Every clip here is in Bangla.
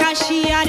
কাশি আর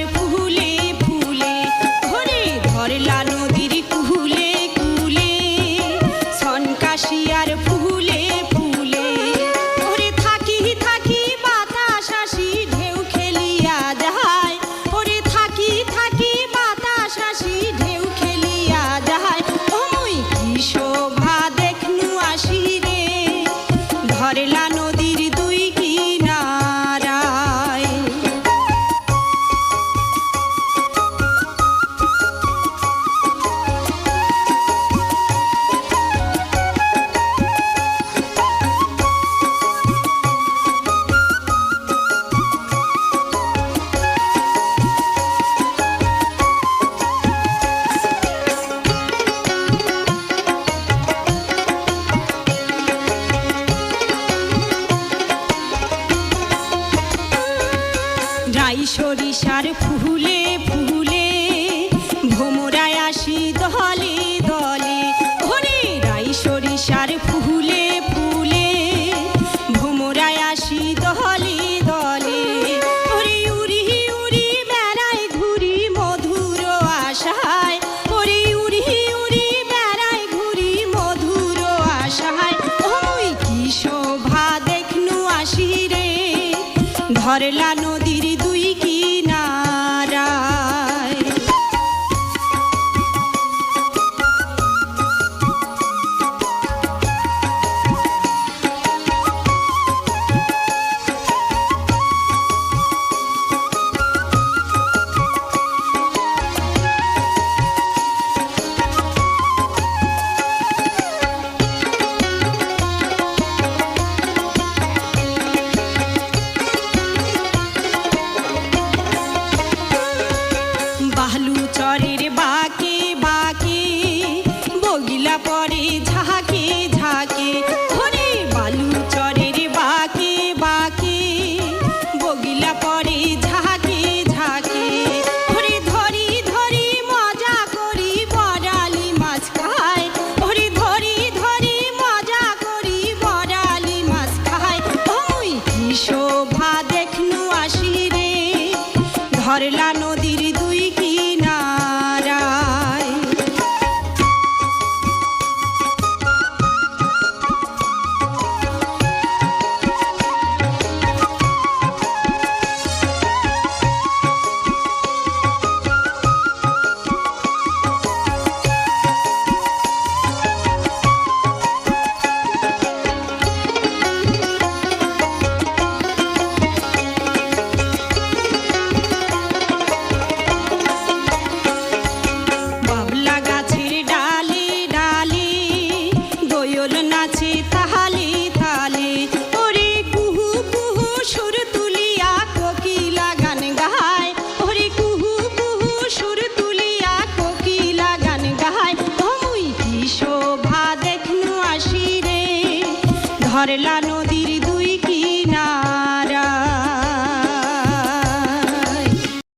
রাই সরিষার ফুলে ফুলে, ভোমরায় আসি দলে দলে। ওরে রাই সরিষার ফুলে ফুলে, ভোমরায় আসি দলে দলে। ওরে উড়ি উড়ি বেড়ায় ঘুরি মধুর আশায়। ওরে উড়ি উড়ি বেড়ায় ঘুরি মধুর আশায়। ওই কি শোভা দেখনু আসি রে ধরলানো শোভা দেখনু আসি রে ধরলা por la noche.